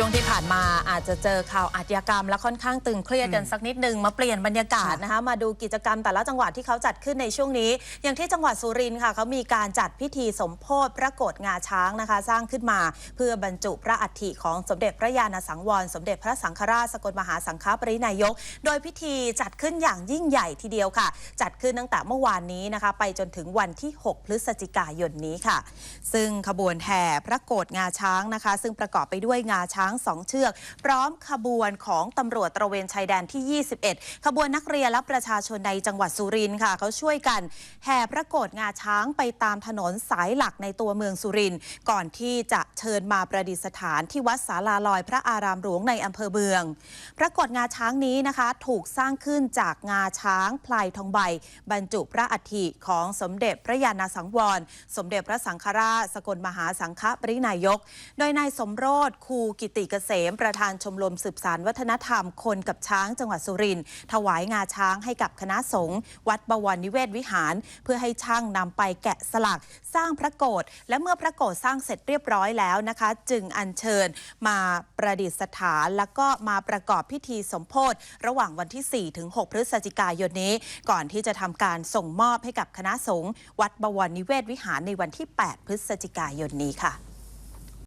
ช่วงที่ผ่านมาอาจจะเจอข่าวอาชญากรรม และค่อนข้างตึงเครียดกันสักนิดนึงมาเปลี่ยนบรรยากาศนะคะ มาดูกิจกรรมแต่ละจังหวัดที่เขาจัดขึ้นในช่วงนี้ อย่างที่จังหวัดสุรินทร์ค่ะเขามีการจัดพิธีสมโพธิพระโกฏงาช้างนะคะ สร้างขึ้นมา เพื่อบรรจุพระอัฐิของสมเด็จพระญาณสังวร สมเด็จพระสังฆราชสกลมหาสังฆปรินายก โดยพิธีจัดขึ้นอย่างยิ่งใหญ่ทีเดียวค่ะ จัดขึ้นตั้งแต่เมื่อวานนี้นะคะ ไปจนถึงวันที่ 6 พฤศจิกายนนี้ค่ะ ซึ่งขบวนแห่พระโกฏงาช้างนะคะ ซึ่งประกอบไปด้วยงาช้างสองเชือก พร้อมขบวนของตำรวจตระเวนชายแดนที่ 21 ขบวนนักเรียนและประชาชนในจังหวัดสุรินทร์ค่ะ เขาช่วยกันแห่พระโกฏงาช้างไปตามถนนสายหลักในตัวเมืองสุรินทร์ก่อนที่จะเชิญมาประดิษฐานที่วัดศาลาลอยพระอารามหลวงในอำเภอเมือง พระโกฏงาช้างนี้นะคะ ถูกสร้างขึ้นจากงาช้างพลายทองใบ บรรจุพระอัฐิของสมเด็จพระยาณสังวร สมเด็จพระสังฆราชสกลมหาสังฆปรินายก โดยนายสมโรธคูกิติเกษม ประธานชมรมสืบสารวัฒนธรรม คนกับช้างจังหวัดสุรินทร์ถวายงาช้างให้กับคณะสงฆ์วัดบวรนิเวศวิหาร เพื่อให้ช่างนำไปแกะสลักสร้างพระโกฏและเมื่อพระโกฏสร้างเสร็จเรียบร้อยแล้วนะคะ จึงอัญเชิญมาประดิษฐาน แล้วก็มาประกอบพิธีสมโพธิระหว่างวันที่ 4 ถึง 6 พฤศจิกายนนี้ ก่อนที่จะทำการส่งมอบให้กับคณะสงฆ์วัดบวรนิเวศวิหารในวันที่ 8 พฤศจิกายนนี้ค่ะ